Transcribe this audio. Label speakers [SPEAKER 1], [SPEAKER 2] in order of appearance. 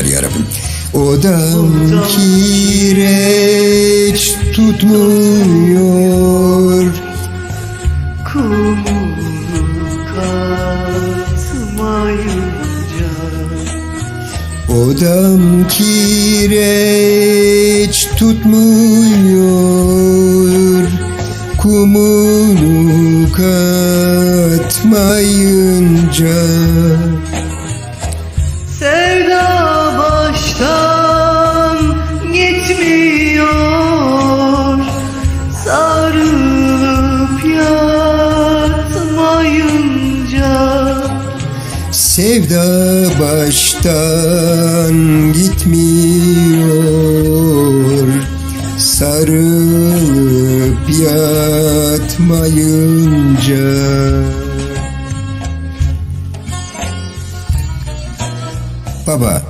[SPEAKER 1] ver yarabbim. Odam kireç tutmuyor.
[SPEAKER 2] Kumunu katmayınca
[SPEAKER 1] Odam kireç tutmuyor Kumunu katmayınca
[SPEAKER 2] Sevda baştan gitmiyor. Sarılıp yatmayınca.
[SPEAKER 1] Baba